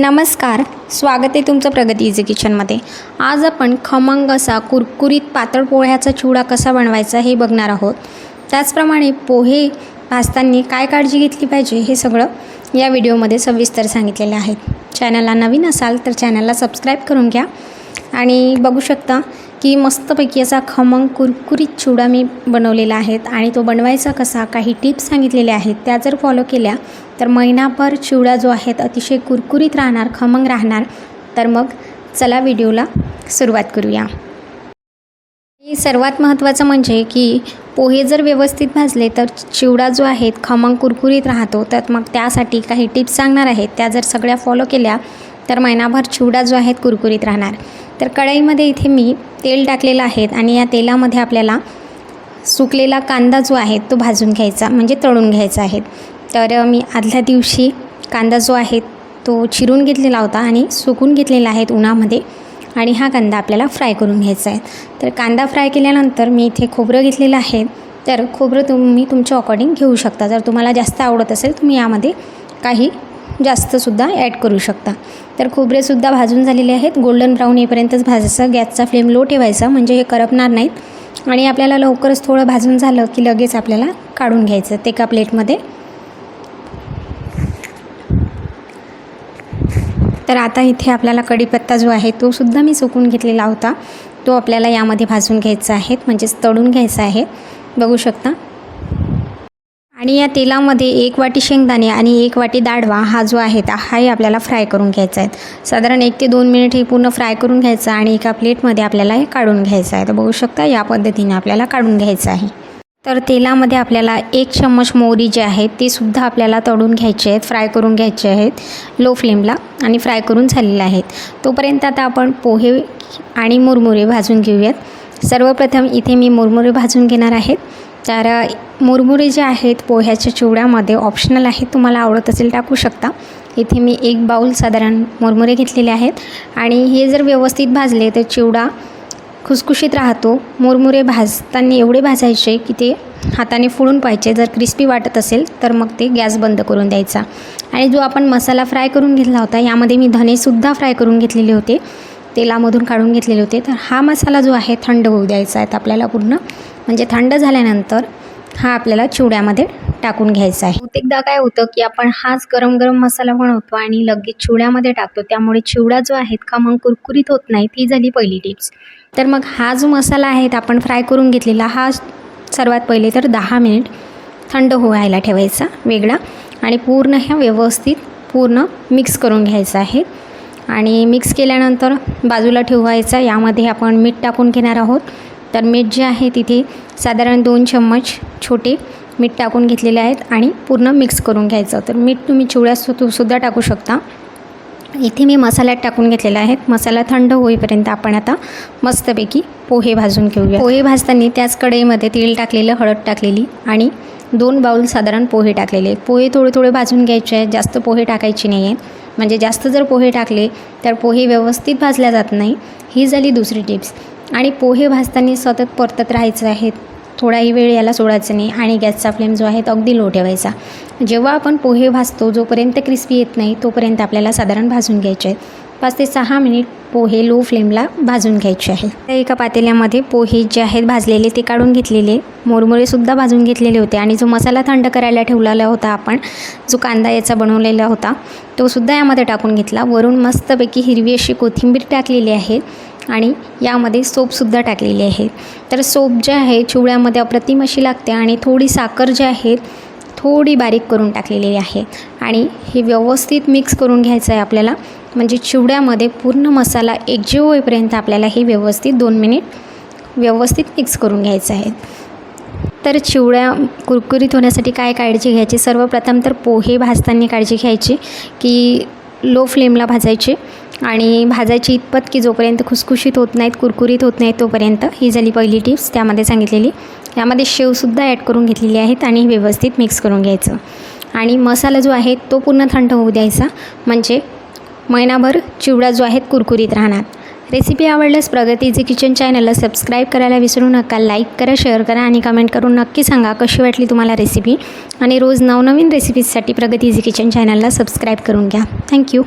नमस्कार स्वागत आहे तुमचं प्रगती इझी किचनमध्ये आज आपण खमंग असा कुरकुरीत पातळ पोह्याचा चिवडा कसा बनवायचा हे बघणार आहोत. त्याचप्रमाणे पोहे भाजताना काय काळजी घेतली पाहिजे हे सगळं या व्हिडिओमध्ये सविस्तर सांगितलेलं आहे. चॅनलला नवीन असाल तर चॅनलला सबस्क्राईब करून घ्या. आणि बघू शकता की मस्तपैकी असा खमंग कुरकुरीत चिवडा मी बनवलेला आहे आणि तो बनवायचा कसा काही टिप्स सांगितलेल्या आहेत त्या जर फॉलो केल्या तर महिनाभर चिवडा जो आहे अतिशय कुरकुरीत राहणार खमंग राहणार. तर मग चला व्हिडिओला सुरुवात करूया. सर्वात महत्त्वाचं म्हणजे की पोहे जर व्यवस्थित भाजले तर चिवडा जो आहे खमंग कुरकुरीत राहतो. तर मग त्यासाठी काही टिप्स सांगणार आहेत. त्या जर सगळ्या फॉलो केल्या तर महिनाभर चिवडा जो आहे कुरकुरीत राहणार. तर कढईमध्ये इथे मी तेल टाकलेलं आहे आणि या तेलामध्ये आपल्याला सुकलेला कांदा जो आहे तो भाजून घ्यायचा म्हणजे तळून घ्यायचा आहे. तर मी आदल्या दिवशी कांदा जो आहे तो चिरून घेतलेला होता आणि सुकून घेतलेला आहे उन्हामध्ये आणि हा कांदा आपल्याला फ्राय करून घ्यायचा आहे. तर कांदा फ्राय केल्यानंतर मी इथे खोबरं घेतलेलं आहे. तर खोबरं तुम्ही तुमच्या अकॉर्डिंग घेऊ शकता. जर तुम्हाला जास्त आवडत असेल तुम्ही यामध्ये काही जास्तसुद्धा ॲड करू शकता. तर खोबरेसुद्धा भाजून झालेले आहेत. गोल्डन ब्राऊन येईपर्यंतच भाजायचं. गॅसचा फ्लेम लो ठेवायचा म्हणजे हे करपणार नाहीत. आणि आपल्याला लवकरच थोडं भाजून झालं की लगेच आपल्याला काढून घ्यायचं ते एका प्लेटमध्ये. तर आता इथे आपल्याला कढीपत्ता जो आहे तो सुद्धा मी सुकून घेतलेला होता. तो आपल्याला यामध्ये भाजून घ्यायचा आहे. म्हणजेच तळून घ्यायचा आहे. बघू शकता. आणि या तेलामध्ये एक वाटी शेंगदाणे आणि एक वाटी दाडवा हा जो आहे हाही आपल्याला फ्राय करून घ्यायचा आहे. साधारण एक ते दोन मिनिट हे पूर्ण फ्राय करून घ्यायचं आणि एका प्लेटमध्ये आपल्याला हे काढून घ्यायचं आहे. तर बघू शकता या पद्धतीने आपल्याला काढून घ्यायचं आहे. तर तेलामध्ये आपल्याला एक चम्मच मोहरी जी आहे ती सुद्धा आपल्याला तळून घ्यायची आहेत फ्राय करून घ्यायचे आहेत लो फ्लेमला आणि फ्राय करून झालेले आहेत. तोपर्यंत आता आपण पोहे आणि मुरमुरे भाजून घेऊयात. सर्वप्रथम इथे मी मुरमुरे भाजून घेणार आहेत तर मुरमुरे जे आहेत पोह्याच्या चिवड्यामध्ये ऑप्शनल आहेत तुम्हाला आवडत असेल टाकू शकता. इथे मी एक बाऊल साधारण मुरमुरे घेतलेले आहेत. आणि हे जर व्यवस्थित भाजले तर चिवडा खुसखुशीत राहतो मुरमुरे भाजताना एवढे भाजायचे की ते हाताने फोडून पाहिजे जर क्रिस्पी वाटत असेल तर मग ते गॅस बंद करून द्यायचा. आणि जो आपण मसाला फ्राय करून घेतला होता यामध्ये मी धनेसुद्धा फ्राय करून घेतलेले होते. तेलामधून काढून घेतलेले होते. तर हा मसाला जो आहे थंड होऊ द्यायचा आहे. आपल्याला पूर्ण म्हणजे थंड झाल्यानंतर हा आपल्याला चिवड्यामध्ये टाकून घ्यायचा आहे. बहुतेकदा काय होतं की आपण हाच गरम गरम मसाला बनवतो आणि लगेच चिवड्यामध्ये टाकतो. त्यामुळे चिवडा जो आहे का मग कुरकुरीत होत नाही ती झाली पहिली टिप्स तर मग हा जो मसाला आहे आपण फ्राय करून घेतलेला हा सर्वात पहिले तर दहा मिनिट थंड व्हायला ठेवायचा वेगळा. आणि पूर्ण ह्या व्यवस्थित पूर्ण मिक्स करून घ्यायचा आहे. आणि मिक्स केल्यानंतर बाजूला ठेवायचा यामध्ये आपण मीठ टाकून घेणार आहोत. तर मीठ जे आहे तिथे साधारण दोन चम्मच छोटे मीठ टाकून घेतलेले आहेत आणि पूर्ण मिक्स करून घ्यायचं. तर मीठ तुम्ही चिवड्यात सुद्धा टाकू शकता. इथे मी मसाल्यात टाकून घेतलेला आहे मसाला थंड होईपर्यंत आपण आता मस्तपैकी पोहे भाजून घेऊया. पोहे भाजताना त्याच कढईमध्ये तेल टाकलेलं हळद टाकलेली आणि दोन बाऊल साधारण पोहे टाकलेले पोहे थोडे थोडे भाजून घ्यायचे आहेत. जास्त पोहे टाकायचे नाही आहेत. म्हणजे जास्त जर पोहे टाकले तर पोहे व्यवस्थित भाजल्या जात नाही. ही झाली दुसरी टिप्स आणि पोहे भाजताना सतत परतत राहायचं आहे. थोडाही वेळ याला सोडायचं नाही आणि गॅसचा फ्लेम जो आहे तो अगदी लो ठेवायचा. जेव्हा आपण पोहे भाजतो जोपर्यंत क्रिस्पी येत नाही तोपर्यंत आपल्याला साधारण भाजून घ्यायचे आहेत. पाच ते सहा मिनिट पोहे लो फ्लेमला भाजून घ्यायचे आहे. त्या एका पातेल्यामध्ये पोहे जे आहेत भाजलेले ते काढून घेतलेले मोरमुरेसुद्धा भाजून घेतलेले होते आणि जो मसाला थंड करायला ठेवलेला होता आपण जो कांदा याचा बनवलेला होता तो सुद्धा यामध्ये टाकून घेतला. वरून मस्तपैकी हिरवी अशी कोथिंबीर टाकलेली आहे. आणि यामध्ये सोपसुद्धा टाकलेली आहे. तर सोप जे आहे चिवड्यामध्ये अप्रतिम अशी लागते आणि थोडी साखर जी आहे थोडी बारीक करून टाकलेली आहे. आणि हे व्यवस्थित मिक्स करून घ्यायचं आहे आपल्याला. म्हणजे चिवड्यामध्ये पूर्ण मसाला एकजीव होईपर्यंत आपल्याला हे व्यवस्थित दोन मिनिट व्यवस्थित मिक्स करून घ्यायचं आहे. तर चिवड्या कुरकुरीत होण्यासाठी काय काळजी घ्यायची? सर्वप्रथम तर पोहे भाजताना काळजी घ्यायची की लो फ्लेमला भाजायचे. आणि भाजायची इतपत की जोपर्यंत खुसखुशीत होत नाहीत कुरकुरीत होत नाहीत तोपर्यंत ही झाली पहिली टिप्स त्यामध्ये सांगितलेली. यामध्ये शेवसुद्धा ॲड करून घेतलेली आहेत आणि व्यवस्थित मिक्स करून घ्यायचं. आणि मसाला जो आहे तो पूर्ण थंड होऊ द्यायचा. म्हणजे महिनाभर चिवडा जो आहे कुरकुरीत राहणार. रेसिपी आवडल्यास प्रगतीचे किचन चॅनलला सबस्क्राईब करायला विसरू नका. लाईक करा शेअर करा आणि कमेंट करून नक्की सांगा कशी वाटली तुम्हाला रेसिपी आणि रोज नवनवीन रेसिपीजसाठी प्रगतीचे किचन चॅनलला सबस्क्राईब करून घ्या. थँक्यू